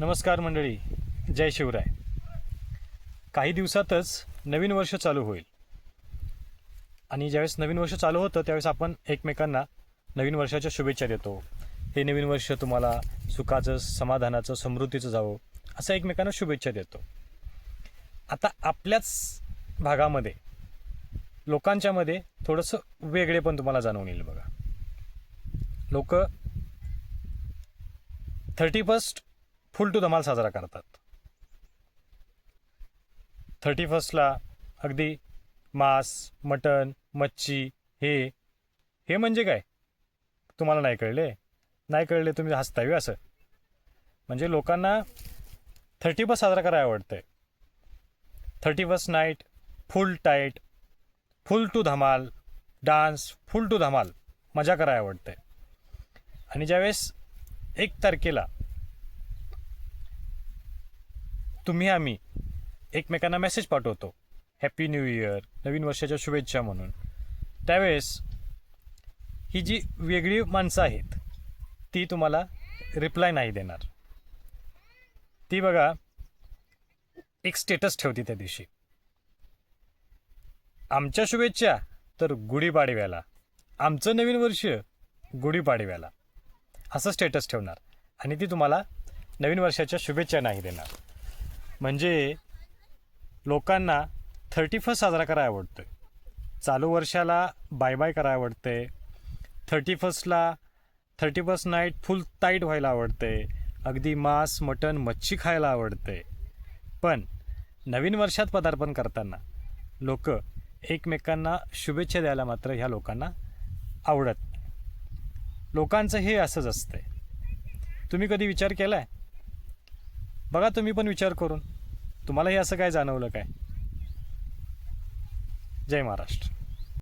नमस्कार मंडळी जय शिवराय. काही दिवसातच नवीन वर्ष चालू होईल. आणि ज्यावेळेस नवीन वर्ष चालू होतं त्यावेळेस आपण एकमेकांना नवीन वर्षाच्या शुभेच्छा देतो. हे नवीन वर्ष तुम्हाला सुखाचं समाधानाचं समृद्धीचं जावं असं एकमेकांना शुभेच्छा देतो. आता आपल्याच भागामध्ये लोकांच्यामध्ये थोडंसं वेगळे पण तुम्हाला जाणवून येईल बघा. लोक थर्टी फर्स्ट फुल टू धमाल साजरा करतात. थर्टी फर्स्टला अगदी मांस मटण मच्छी हे हे म्हणजे काय? तुम्हाला नाही कळले? नाही कळले तुम्ही हसतावी असं. म्हणजे लोकांना थर्टी फर्स्ट साजरा करायला आवडतंय. Thirty first night full tight full to धमाल डान्स फुल टू धमाल मजा करायला आवडतंय. आणि ज्यावेळेस एक तारखेला तुम्ही आम्ही एकमेकांना मेसेज पाठवतो. हॅपी न्यू इयर नवीन वर्षाच्या शुभेच्छा म्हणून. त्यावेळेस ही जी वेगळी माणसं आहेत ती तुम्हाला रिप्लाय नाही देणार. ती बघा एक स्टेटस ठेवते त्या दिवशी. आमच्या शुभेच्छा तर गुढीपाडव्याला. आमचं नवीन वर्ष गुढीपाडव्याला. असं स्टेटस ठेवणार. आणि ती तुम्हाला नवीन वर्षाच्या शुभेच्छा नाही देणार. म्हणजे लोकांना थर्टी फर्स्ट साजरा करायला आवडतोय. चालू वर्षाला बाय बाय करायला आवडते thirty फर्स्टला thirty first night full tight व्हायला आवडते अगदी मांस मटण मच्छी खायला आवडते पण नवीन वर्षात पदार्पण करताना लोक एकमेकांना शुभेच्छा द्यायला मात्र ह्या लोकांना आवडत लोकांचं हे असंच असतंय. तुम्ही कधी विचार केला आहे बघा तुम्ही पण विचार करून. तुम्हाला हे असं काय जाणवलं काय? जय महाराष्ट्र.